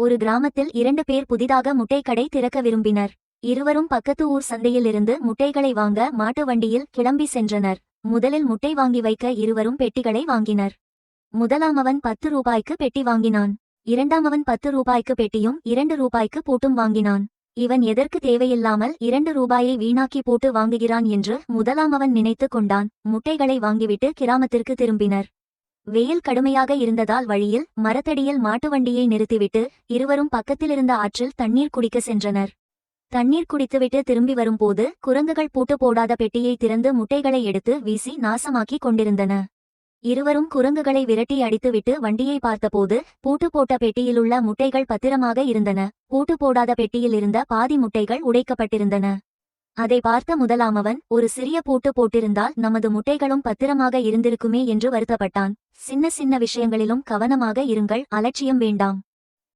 ஒரு கிராமத்தில் இரண்டு பேர் புதிதாக முட்டைக்கடை கடை திறக்க விரும்பினர். இருவரும் பக்கத்து ஊர் சந்தையிலிருந்து முட்டைகளை வாங்க மாட்டு வண்டியில் கிளம்பி சென்றனர். முதலில் முட்டை வாங்கி வைக்க இருவரும் பெட்டிகளை வாங்கினர். முதலாமவன் பத்து ரூபாய்க்கு பெட்டி வாங்கினான். இரண்டாமவன் பத்து ரூபாய்க்கு பெட்டியும் இரண்டு ரூபாய்க்கு பூட்டும் வாங்கினான். இவன் எதற்கு தேவையில்லாமல் இரண்டு ரூபாயை வீணாக்கி போட்டு வாங்குகிறான் என்று முதலாமவன் நினைத்துக் கொண்டான். முட்டைகளை வாங்கிவிட்டு கிராமத்திற்கு திரும்பினர். வெயில் கடுமையாக இருந்ததால் வழியில் மரத்தடியில் மாட்டு வண்டியை நிறுத்திவிட்டு இருவரும் பக்கத்திலிருந்த ஆற்றில் தண்ணீர் குடிக்க சென்றனர். தண்ணீர் குடித்துவிட்டு திரும்பி வரும்போது குரங்குகள் பூட்டு போடாத பெட்டியை திறந்து முட்டைகளை எடுத்து வீசி நாசமாக்கிக் கொண்டிருந்தன. இருவரும் குரங்குகளை விரட்டி அடித்துவிட்டு வண்டியை பார்த்தபோது பூட்டு போட்ட பெட்டியிலுள்ள முட்டைகள் பத்திரமாக இருந்தன. பூட்டு போடாத பெட்டியில் இருந்த பாதி முட்டைகள் உடைக்கப்பட்டிருந்தன. அதை பார்த்த முதலாமவன் ஒரு சிறிய பூட்டு போட்டிருந்தால் நமது முட்டைகளும் பத்திரமாக இருந்திருக்குமே என்று வருத்தப்பட்டான். சின்ன சின்ன விஷயங்களிலும் கவனமாக இருங்கள் அலட்சியம் வேண்டாம்.